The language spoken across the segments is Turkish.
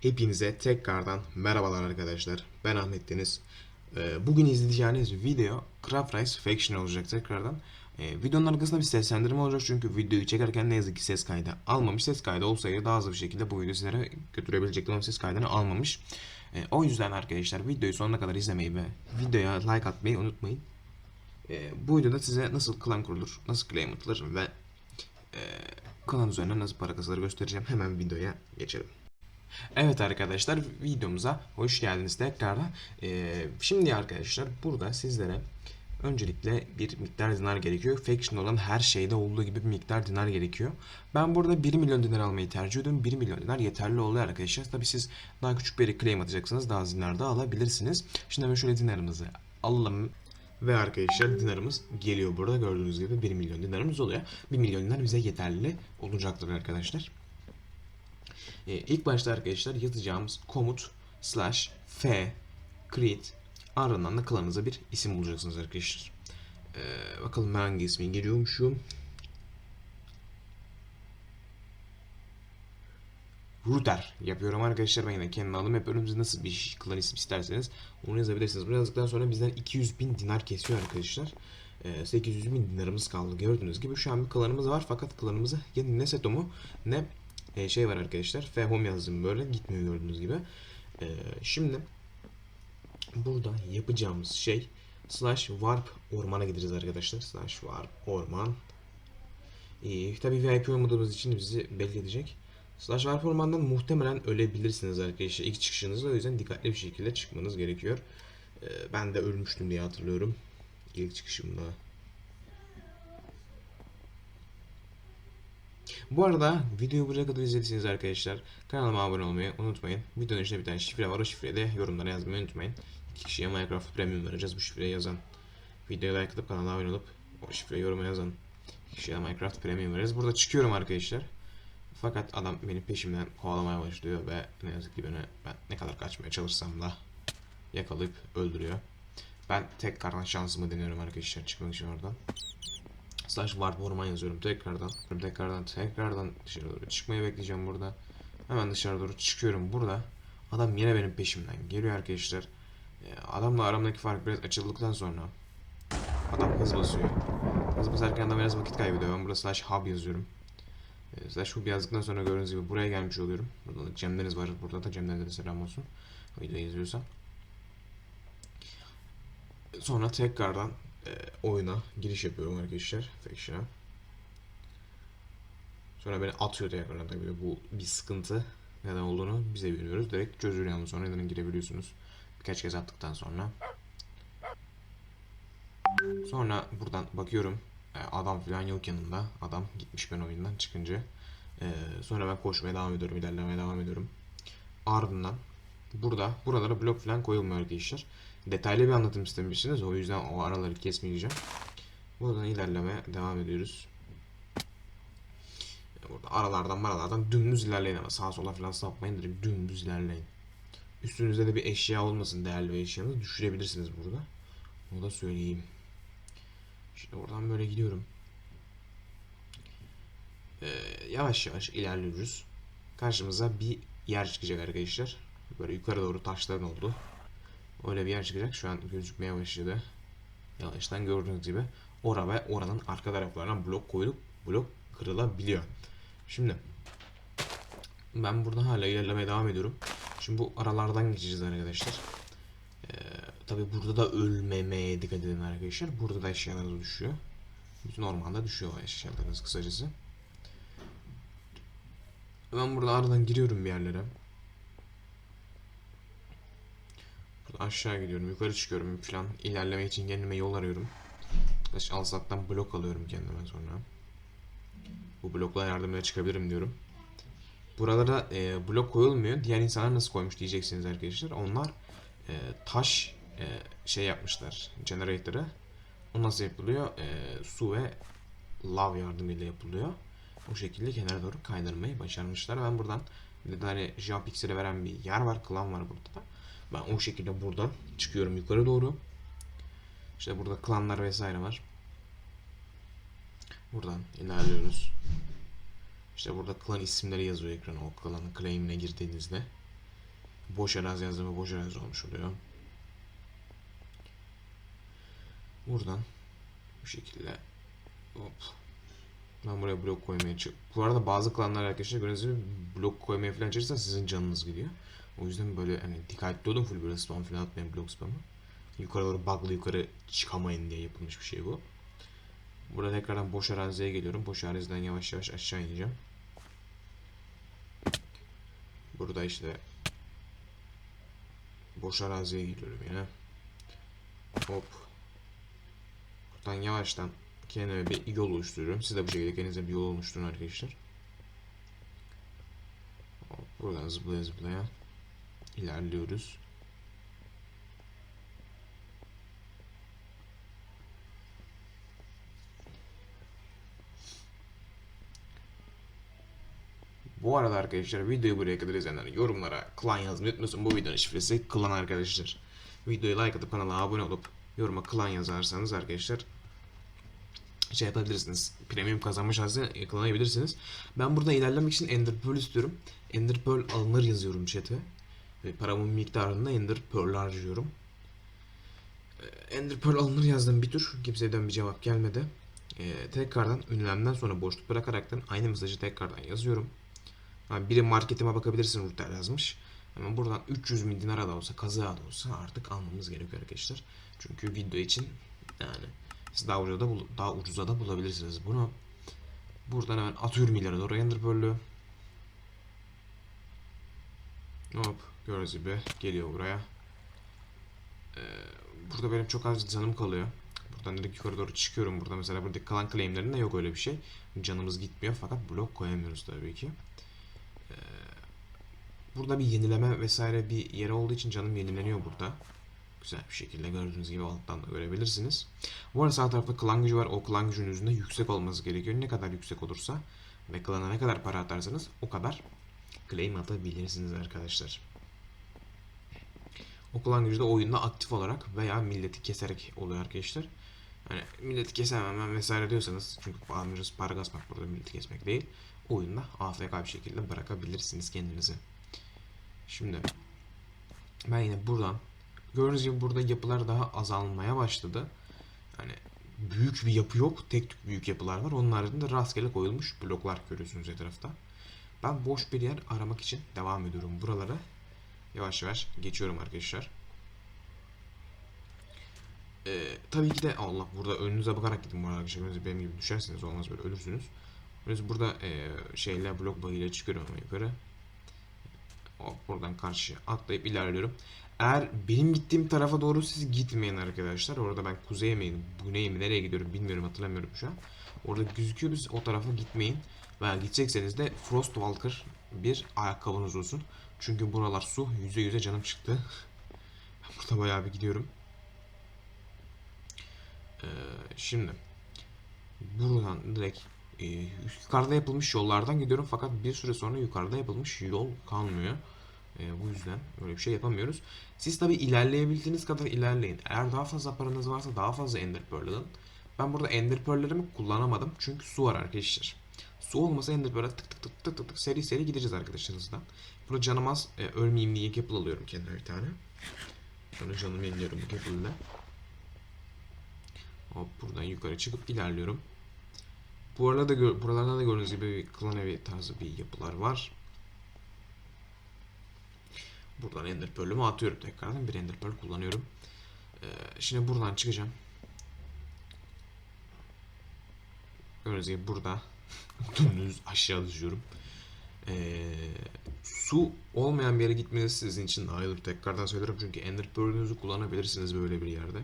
Hepinize tekrardan merhabalar arkadaşlar. Ben Ahmet Deniz. Ee, Bugün izleyeceğiniz video Craft Rice Faction olacak tekrardan. Ee, videonun arkasında bir seslendirme olacak çünkü videoyu çekerken ne yazık ki ses kaydı almamış. Ses kaydı olsaydı daha hızlı bir şekilde bu videoyu sizlere götürebilecektim ama ses kaydını almamış. Ee, o yüzden arkadaşlar videoyu sonuna kadar izlemeyi ve videoya like atmayı unutmayın. Bu videoda size nasıl klan kurulur, nasıl claim atılır ve e, klan üzerine nasıl para kazanır göstereceğim. Hemen videoya geçelim. Evet arkadaşlar videomuza hoş geldiniz tekrardan. Ee, şimdi arkadaşlar burada sizlere öncelikle bir miktar dinar gerekiyor. Faction olan her şeyde olduğu gibi bir miktar dinar gerekiyor. Ben burada 1 milyon dinar almayı tercih ediyorum. 1 milyon dinar yeterli oluyor arkadaşlar. Tabi siz daha küçük bir claim atacaksınız. Daha dinar da alabilirsiniz. Şimdi hemen şöyle dinarımızı alalım. Ve arkadaşlar dinarımız geliyor burada. Gördüğünüz gibi 1 milyon dinarımız oluyor. 1 milyon dinar bize yeterli olacaktır arkadaşlar. Ee, ilk başta arkadaşlar yazacağımız komut slash f create ardından da klanınıza bir isim bulacaksınız arkadaşlar. Ee, bakalım ben hangi ismi giriyormuşum. Router yapıyorum arkadaşlar. Ben yine kendi adım yapıyorum. Siz nasıl bir klan isim isterseniz onu yazabilirsiniz. Bunu yazdıktan sonra bizden 200 bin dinar kesiyor arkadaşlar. Ee, 800 bin dinarımız kaldı. Gördüğünüz gibi şu an bir klanımız var. Fakat klanımıza ya ne setomu ne e, şey var arkadaşlar. F home yazdım böyle. Gitmiyor gördüğünüz gibi. Ee, şimdi burada yapacağımız şey slash warp ormana gideceğiz arkadaşlar. Slash warp orman. Ee, tabii VIP olmadığımız için bizi belli edecek. Slash warp ormandan muhtemelen ölebilirsiniz arkadaşlar ilk çıkışınızda. O yüzden dikkatli bir şekilde çıkmanız gerekiyor. Ee, ben de ölmüştüm diye hatırlıyorum. ilk çıkışımda. Bu arada videoyu buraya kadar izlediyseniz arkadaşlar kanalıma abone olmayı unutmayın. Videonun içinde bir tane şifre var. O şifreyi de yorumlara yazmayı unutmayın. İki kişiye Minecraft Premium vereceğiz. Bu şifreyi yazan. Videoya like atıp kanala abone olup o şifreyi yoruma yazan. İki kişiye Minecraft Premium vereceğiz. Burada çıkıyorum arkadaşlar. Fakat adam benim peşimden kovalamaya başlıyor ve ne yazık ki beni ben ne kadar kaçmaya çalışsam da yakalayıp öldürüyor. Ben tekrardan şansımı deniyorum arkadaşlar çıkmak için oradan. Slash warp orman yazıyorum tekrardan. Tekrardan tekrardan dışarı doğru çıkmayı bekleyeceğim burada. Hemen dışarı doğru çıkıyorum burada. Adam yine benim peşimden geliyor arkadaşlar. Ee, Adamla aramdaki fark biraz açıldıktan sonra adam hız basıyor. Hız basarken adam biraz vakit kaybediyor. Ben burada slash hub yazıyorum. Ee, slash hub yazdıktan sonra gördüğünüz gibi buraya gelmiş oluyorum. Burada da Cem Deniz var. Burada da Cem Deniz'e selam olsun. Videoyu izliyorsan. Sonra tekrardan e, oyuna giriş yapıyorum arkadaşlar. Faction'a. Sonra beni atıyor tekrardan tabii bu bir sıkıntı neden olduğunu bize bilmiyoruz. Direkt çözülüyor yalnız sonra neden girebiliyorsunuz. Birkaç kez attıktan sonra. Sonra buradan bakıyorum. e, Adam falan yok yanımda. Adam gitmiş ben oyundan çıkınca. E, Sonra ben koşmaya devam ediyorum. ilerlemeye devam ediyorum. Ardından burada buralara blok falan koyulmuyor arkadaşlar. Detaylı bir anlatım istemişsiniz. O yüzden o araları kesmeyeceğim. Buradan ilerlemeye devam ediyoruz. Burada aralardan aralardan dümdüz ilerleyin ama sağa sola falan sapmayın. Direkt dümdüz ilerleyin. Üstünüzde de bir eşya olmasın değerli bir eşyanız. Düşürebilirsiniz burada. Onu da söyleyeyim. Şimdi oradan böyle gidiyorum. Ee, yavaş yavaş ilerliyoruz. Karşımıza bir yer çıkacak arkadaşlar. Böyle yukarı doğru taşların oldu. Öyle bir yer çıkacak. Şu an gözükmeye başladı. Yavaştan gördüğünüz gibi. Ora ve oranın arka taraflarına blok koyulup blok kırılabiliyor. Şimdi ben burada hala ilerlemeye devam ediyorum. Şimdi bu aralardan geçeceğiz arkadaşlar. Ee, Tabi burada da ölmemeye dikkat edin arkadaşlar. Burada da eşyalarınız düşüyor. Bütün ormanda düşüyor eşyalarınız kısacası. Ben burada aradan giriyorum bir yerlere. Burada aşağı gidiyorum, yukarı çıkıyorum falan. İlerleme için kendime yol arıyorum. Alsattan blok alıyorum kendime sonra. Bu blokla yardımıyla çıkabilirim diyorum. Buralara e, blok koyulmuyor. Diğer insanlar nasıl koymuş diyeceksiniz arkadaşlar. Onlar e, taş e, şey yapmışlar. Generator'ı. O nasıl yapılıyor? E, su ve lav yardımıyla yapılıyor. O şekilde kenara doğru kaydırmayı başarmışlar. Ben buradan bir tane iksiri veren bir yer var. Klan var burada da. Ben o şekilde buradan çıkıyorum yukarı doğru. İşte burada klanlar vesaire var. Buradan ilerliyoruz. İşte burada klan isimleri yazıyor ekrana o klanın claim'ine girdiğinizde. Boş arazi yazdığımda boş arazi olmuş oluyor. Buradan bu şekilde hop. Ben buraya blok koymaya çık. Bu arada bazı klanlar arkadaşlar gördüğünüz gibi blok koymaya falan çalışırsa sizin canınız gidiyor. O yüzden böyle hani dikkatli olun full böyle spam falan atmayın blok spamı. Yukarı doğru bug'lı yukarı çıkamayın diye yapılmış bir şey bu. Burada tekrardan boş araziye geliyorum. Boş araziden yavaş yavaş aşağı ineceğim. Burada işte boş araziye geliyorum yine. Hop. Buradan yavaştan kendime bir yol oluşturuyorum. Siz de bu şekilde kendinize bir yol oluşturun arkadaşlar. Hop, buradan zıplaya zıplaya ilerliyoruz. Bu arada arkadaşlar videoyu buraya kadar izleyenler yorumlara klan yazmayı unutmasın. Bu videonun şifresi klan arkadaşlar. Videoyu like atıp kanala abone olup yoruma klan yazarsanız arkadaşlar şey yapabilirsiniz. Premium kazanma şansı yakalayabilirsiniz. Ben burada ilerlemek için Ender Pearl istiyorum. Ender Pearl alınır yazıyorum chat'e. Ve paramın miktarında Ender Pearl harcıyorum. Ee, Ender Pearl alınır yazdım bir tur. Kimseden bir cevap gelmedi. Ee, tekrardan ünlemden sonra boşluk bırakaraktan aynı mesajı tekrardan yazıyorum. Yani biri marketime bakabilirsin Ruter yazmış. Hemen buradan 300 bin dinara da olsa kazığa da olsa artık almamız gerekiyor arkadaşlar. Çünkü video için yani siz daha ucuza da, daha ucuza da bulabilirsiniz bunu. Buradan hemen atıyorum ileri doğru Ender Pearl'ü. Hop gördüğünüz gibi geliyor buraya. Ee, burada benim çok az canım kalıyor. Buradan direkt yukarı doğru çıkıyorum. Burada mesela buradaki kalan claimlerinde yok öyle bir şey. Canımız gitmiyor fakat blok koyamıyoruz tabii ki. Ee, burada bir yenileme vesaire bir yeri olduğu için canım yenileniyor burada. Güzel bir şekilde gördüğünüz gibi alttan da görebilirsiniz. Bu arada sağ tarafta klan gücü var. O klan gücünün üzerinde yüksek olması gerekiyor. Ne kadar yüksek olursa ve klana ne kadar para atarsanız o kadar claim atabilirsiniz arkadaşlar. O gücü de oyunda aktif olarak veya milleti keserek oluyor arkadaşlar. Hani milleti kesemem ben vesaire diyorsanız çünkü amacımız para kasmak burada milleti kesmek değil. Oyunda AFK bir şekilde bırakabilirsiniz kendinizi. Şimdi ben yine buradan gördüğünüz gibi burada yapılar daha azalmaya başladı. Hani büyük bir yapı yok. Tek tük büyük yapılar var. Onun haricinde rastgele koyulmuş bloklar görüyorsunuz etrafta. Ben boş bir yer aramak için devam ediyorum buralara. Yavaş yavaş geçiyorum arkadaşlar. Ee, tabii ki de Allah burada önünüze bakarak gidin bu arkadaşlar. Önünüze benim gibi düşerseniz olmaz böyle ölürsünüz. Biz burada e, şeyle blok bagıyla çıkıyorum yukarı. Hop, buradan karşıya atlayıp ilerliyorum. Eğer benim gittiğim tarafa doğru siz gitmeyin arkadaşlar. Orada ben kuzeye mi, güneye mi, nereye gidiyorum bilmiyorum hatırlamıyorum şu an. Orada gözüküyor biz o tarafa gitmeyin. Veya gidecekseniz de Frostwalker bir ayakkabınız olsun. Çünkü buralar su. Yüze yüze canım çıktı. Ben burada bayağı bir gidiyorum. Ee, şimdi buradan direkt e, yukarıda yapılmış yollardan gidiyorum fakat bir süre sonra yukarıda yapılmış yol kalmıyor. E, bu yüzden böyle bir şey yapamıyoruz. Siz tabi ilerleyebildiğiniz kadar ilerleyin. Eğer daha fazla paranız varsa daha fazla Ender Pearl alın. Ben burada Ender Pearl'lerimi kullanamadım çünkü su var arkadaşlar. Su olmasa Ender Pearl'e tık tık tık tık tık tık seri seri gideceğiz arkadaşlar hızdan. Burada canım az e, ölmeyeyim diye Gapple alıyorum kendime bir tane. Sonra canımı yeniliyorum bu Gapple'le. Hop buradan yukarı çıkıp ilerliyorum. Bu arada gö- buralarda da gördüğünüz gibi bir klan evi tarzı bir yapılar var. Buradan Ender Pearl'ümü atıyorum tekrardan. Bir Ender Pearl kullanıyorum. Ee, şimdi buradan çıkacağım. Gördüğünüz gibi burada dümdüz aşağı düşüyorum. Ee, su olmayan bir yere gitmeniz sizin için olur. Tekrardan söylerim çünkü Ender Pearl'ünüzü kullanabilirsiniz böyle bir yerde.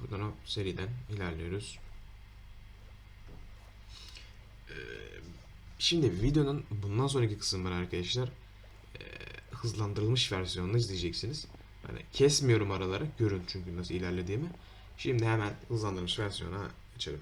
Buradan hop seriden ilerliyoruz. Ee, Şimdi videonun bundan sonraki kısımları arkadaşlar e, hızlandırılmış versiyonunu izleyeceksiniz. Hani kesmiyorum araları. Görün çünkü nasıl ilerlediğimi. Şimdi hemen hızlandırılmış versiyona geçelim.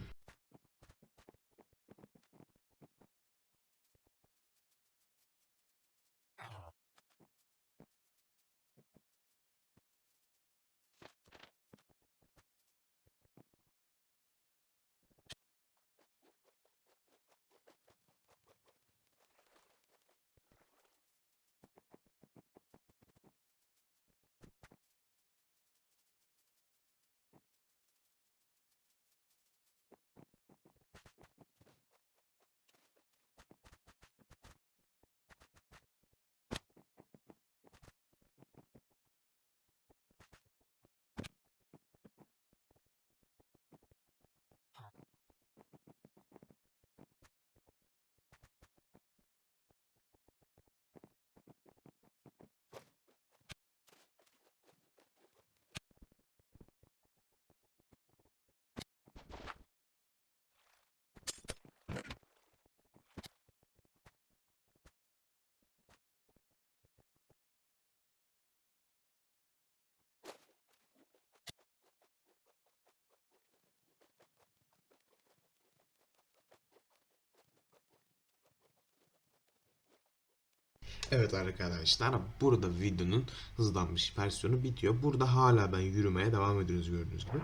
Evet arkadaşlar burada videonun hızlanmış versiyonu bitiyor. Burada hala ben yürümeye devam ediyoruz gördüğünüz gibi.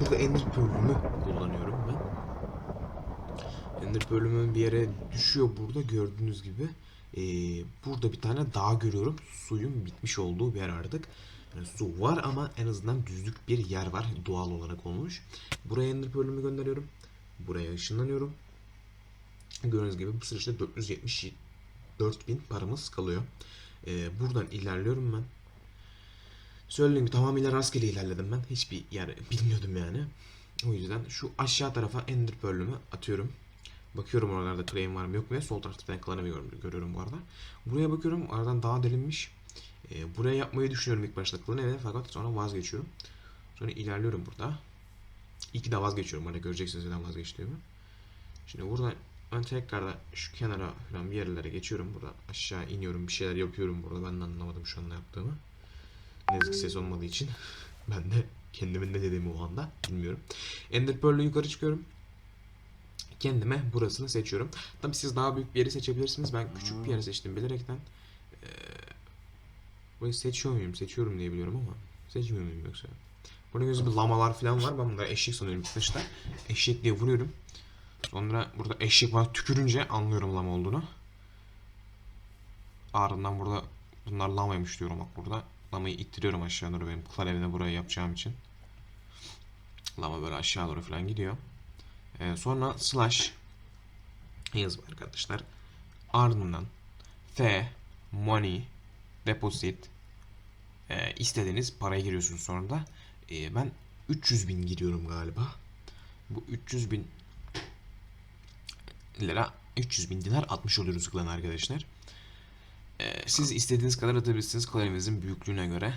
Burada ender pearl'ümü kullanıyorum ben. Ender pearl'ümün bir yere düşüyor burada gördüğünüz gibi. Ee, burada bir tane dağ görüyorum. Suyun bitmiş olduğu bir yer artık. Yani su var ama en azından düzlük bir yer var doğal olarak olmuş. Buraya ender pearl'ümü gönderiyorum. Buraya ışınlanıyorum. Gördüğünüz gibi bu süreçte 477 4000 paramız kalıyor. E, buradan ilerliyorum ben. Söylediğim gibi tamamıyla rastgele ilerledim ben. Hiçbir yer bilmiyordum yani. O yüzden şu aşağı tarafa Ender Pearl'ümü atıyorum. Bakıyorum oralarda claim var mı yok mu diye. Sol tarafta ben claim'i görüyorum bu arada. Buraya bakıyorum aradan daha delinmiş. E, buraya yapmayı düşünüyorum ilk başta kılın evet fakat sonra vazgeçiyorum. Sonra ilerliyorum burada. İyi ki de vazgeçiyorum. Hani göreceksiniz neden vazgeçtiğimi. Şimdi buradan ben tekrardan şu kenara falan bir yerlere geçiyorum. Burada aşağı iniyorum. Bir şeyler yapıyorum burada. Ben de anlamadım şu anda yaptığımı. Ne yazık ses olmadığı için. ben de kendimin ne dediğimi o anda bilmiyorum. Ender Pearl'le yukarı çıkıyorum. Kendime burasını seçiyorum. Tabi siz daha büyük bir yeri seçebilirsiniz. Ben küçük bir yeri seçtim bilerekten. Ee, burayı seçiyor muyum? Seçiyorum diye biliyorum ama. Seçmiyor muyum yoksa? Burada gözü bir lamalar falan var. Ben bunları eşek sanıyorum ilk başta. Eşek diye vuruyorum. Sonra burada eşek var tükürünce anlıyorum lama olduğunu. Ardından burada bunlar lamaymış diyorum bak burada. Lamayı ittiriyorum aşağı doğru benim klarevine buraya yapacağım için. Lama böyle aşağı doğru falan gidiyor. Ee, sonra slash yazım arkadaşlar. Ardından F money deposit e, istediğiniz paraya giriyorsunuz sonra da. E, ben 300 bin giriyorum galiba. Bu 300 bin lira 300 bin dinar atmış oluyoruz klan arkadaşlar. Ee, siz istediğiniz kadar atabilirsiniz klanemizin büyüklüğüne göre.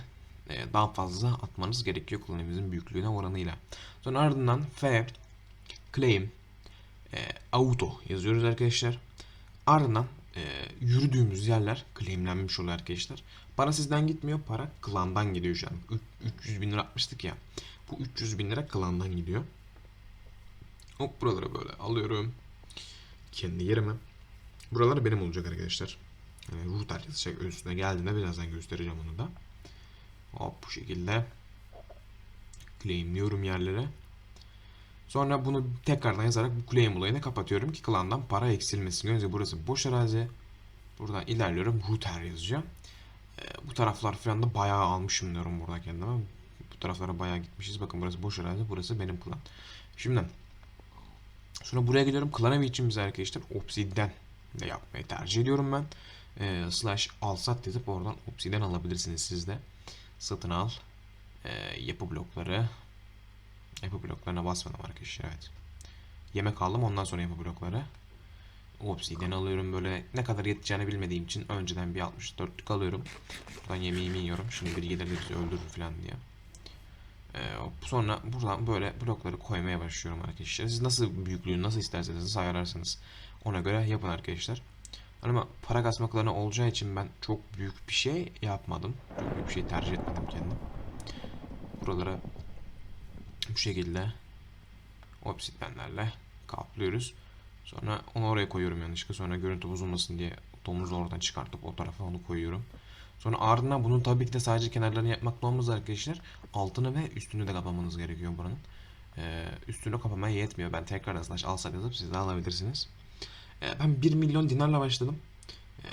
Ee, daha fazla atmanız gerekiyor klanemizin büyüklüğüne oranıyla. Sonra ardından F claim e, auto yazıyoruz arkadaşlar. Ardından e, yürüdüğümüz yerler claimlenmiş oluyor arkadaşlar. Para sizden gitmiyor. Para klandan gidiyor şu an. Üç- 300 bin lira atmıştık ya. Bu 300 bin lira klandan gidiyor. Hop buraları böyle alıyorum kendi yerime. Buralar benim olacak arkadaşlar. Yani router yazacak üstüne geldiğinde birazdan göstereceğim onu da. Hop bu şekilde claimliyorum yerlere. Sonra bunu tekrardan yazarak bu claim olayını kapatıyorum ki klandan para eksilmesin. Önce burası boş arazi. Buradan ilerliyorum. Router yazacağım. Ee, bu taraflar falan da bayağı almışım diyorum burada kendime. Bu taraflara bayağı gitmişiz. Bakın burası boş arazi. Burası benim klan. Şimdi Sonra buraya geliyorum. Klanevi için bize arkadaşlar Obsidian de yapmayı tercih ediyorum ben. Ee, slash alsat yazıp oradan Obsidian alabilirsiniz siz de. Satın al. Ee, yapı blokları. Yapı bloklarına basmadım arkadaşlar evet. Yemek aldım ondan sonra yapı blokları. Obsidian alıyorum böyle ne kadar yeteceğini bilmediğim için önceden bir 64'lük alıyorum. Buradan yemeğimi yiyorum. Şimdi biri gelir bizi öldürür falan diye. Ee, sonra buradan böyle blokları koymaya başlıyorum arkadaşlar. Siz nasıl büyüklüğünü nasıl isterseniz ayarlarsınız. Ona göre yapın arkadaşlar. Ama para kasmaklarına olacağı için ben çok büyük bir şey yapmadım. Çok büyük bir şey tercih etmedim kendim. Buralara bu şekilde obsidyenlerle kaplıyoruz. Sonra onu oraya koyuyorum yanlışlıkla. Sonra görüntü bozulmasın diye domuzu oradan çıkartıp o tarafa onu koyuyorum. Sonra ardından bunun tabii ki de sadece kenarlarını yapmakla olmaz arkadaşlar. Altını ve üstünü de kapamanız gerekiyor buranın. Ee, üstünü kapamaya yetmiyor. Ben tekrar slash alsak yazıp siz de alabilirsiniz. Ee, ben 1 milyon dinarla başladım. Ee,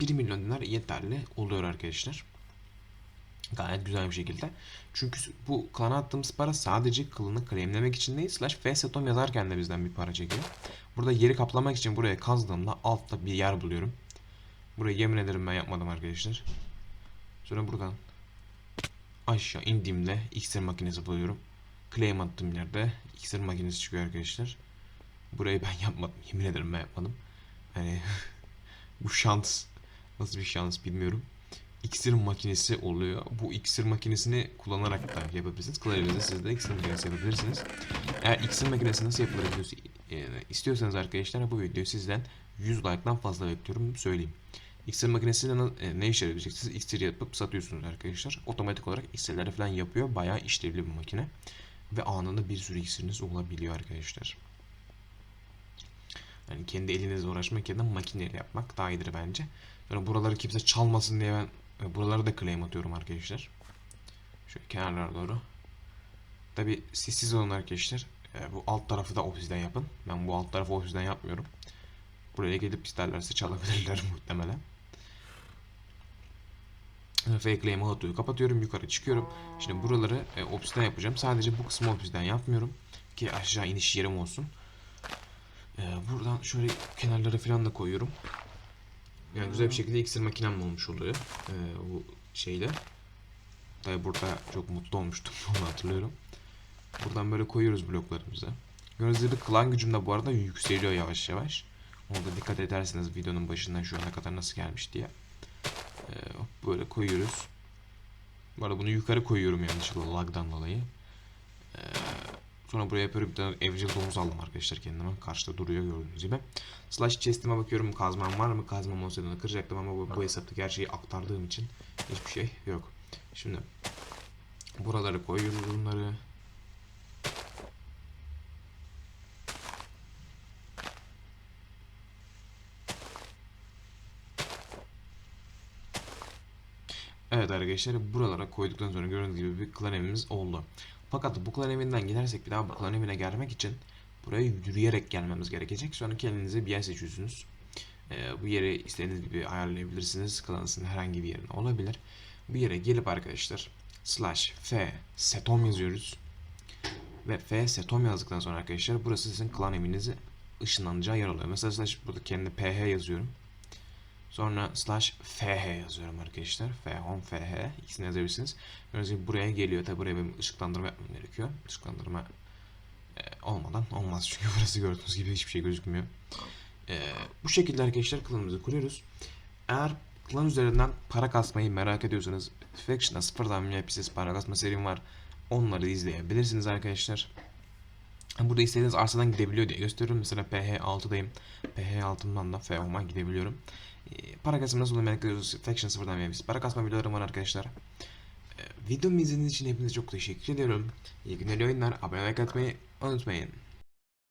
1 milyon dinar yeterli oluyor arkadaşlar. Gayet güzel bir şekilde. Çünkü bu klana attığımız para sadece kılını claimlemek için değil. Slash fesetom yazarken de bizden bir para çekiyor. Burada yeri kaplamak için buraya kazdığımda altta bir yer buluyorum. Burayı yemin ederim ben yapmadım arkadaşlar. Sonra buradan aşağı indiğimde iksir makinesi buluyorum. Claim attığım yerde iksir makinesi çıkıyor arkadaşlar. Burayı ben yapmadım. Yemin ederim ben yapmadım. Hani bu şans nasıl bir şans bilmiyorum. İksir makinesi oluyor. Bu iksir makinesini kullanarak da yapabilirsiniz. Klavyenizde siz de iksir makinesi yapabilirsiniz. Eğer iksir makinesi nasıl yapılır e, istiyorsanız arkadaşlar bu videoyu sizden 100 like'dan fazla bekliyorum söyleyeyim. İksir makinesiyle e, ne işe yarayacak? iksir yapıp satıyorsunuz arkadaşlar. Otomatik olarak iksirleri falan yapıyor. Bayağı işlevli bir makine. Ve anında bir sürü iksiriniz olabiliyor arkadaşlar. Yani kendi elinizle uğraşmak yerine makineyle yapmak daha iyidir bence. Sonra buraları kimse çalmasın diye ben e, buraları da claim atıyorum arkadaşlar. Şöyle kenarlara doğru. Tabi sessiz olun arkadaşlar. E, bu alt tarafı da ofisten yapın. Ben bu alt tarafı ofisten yapmıyorum. Buraya gelip isterlerse çalabilirler muhtemelen. Fake claim auto'yu kapatıyorum. Yukarı çıkıyorum. Şimdi buraları e, ofisten yapacağım. Sadece bu kısmı ofisten yapmıyorum. Ki aşağı iniş yerim olsun. E, buradan şöyle kenarları falan da koyuyorum. Yani güzel bir şekilde iksir makinem olmuş oluyor. E, bu şeyle. Tabi burada çok mutlu olmuştum. Onu hatırlıyorum. Buradan böyle koyuyoruz bloklarımızı. Gördüğünüz gibi klan gücüm de bu arada yükseliyor yavaş yavaş. Ona da dikkat ederseniz videonun başından şu ana kadar nasıl gelmiş diye. Ee, böyle koyuyoruz. Bu arada bunu yukarı koyuyorum yanlışlıkla lagdan dolayı. Ee, sonra buraya böyle bir tane evcil domuz aldım arkadaşlar kendime. Karşıda duruyor gördüğünüz gibi. Slash chest'ime bakıyorum kazmam var mı? Kazmam olsaydı onu kıracaktım ama bu, bu hesaptaki her şeyi aktardığım için hiçbir şey yok. Şimdi buraları koyuyoruz bunları. Evet arkadaşlar buralara koyduktan sonra gördüğünüz gibi bir klan evimiz oldu. Fakat bu klan evinden gidersek bir daha bu klan evine gelmek için buraya yürüyerek gelmemiz gerekecek. Sonra kendinize bir yer seçiyorsunuz. Ee, bu yeri istediğiniz gibi ayarlayabilirsiniz. Klanınızın herhangi bir yerine olabilir. Bu yere gelip arkadaşlar slash f setom yazıyoruz. Ve f setom yazdıktan sonra arkadaşlar burası sizin klan evinizi ışınlanacağı yer oluyor. Mesela slash burada kendi ph yazıyorum. Sonra slash fh yazıyorum arkadaşlar. fhome fh ikisini yazabilirsiniz. Gördüğünüz gibi buraya geliyor. Tabi buraya benim ışıklandırma yapmam gerekiyor. Işıklandırma e, olmadan olmaz çünkü burası gördüğünüz gibi hiçbir şey gözükmüyor. E, bu şekilde arkadaşlar klanımızı kuruyoruz. Eğer klan üzerinden para kasmayı merak ediyorsanız Faction'da sıfırdan münebbisiz para kasma serim var. Onları izleyebilirsiniz arkadaşlar. Burada istediğiniz arsadan gidebiliyor diye gösteriyorum. Mesela PH6'dayım. PH6'dan da FHOM'a gidebiliyorum. Ee, para kasma nasıl ediyorsunuz? Faction sıfırdan münebbisiz para kasma videolarım var arkadaşlar. Ee, videomu izlediğiniz için hepinize çok teşekkür ediyorum. İyi günler, oyunlar. Abone olmayı unutmayın.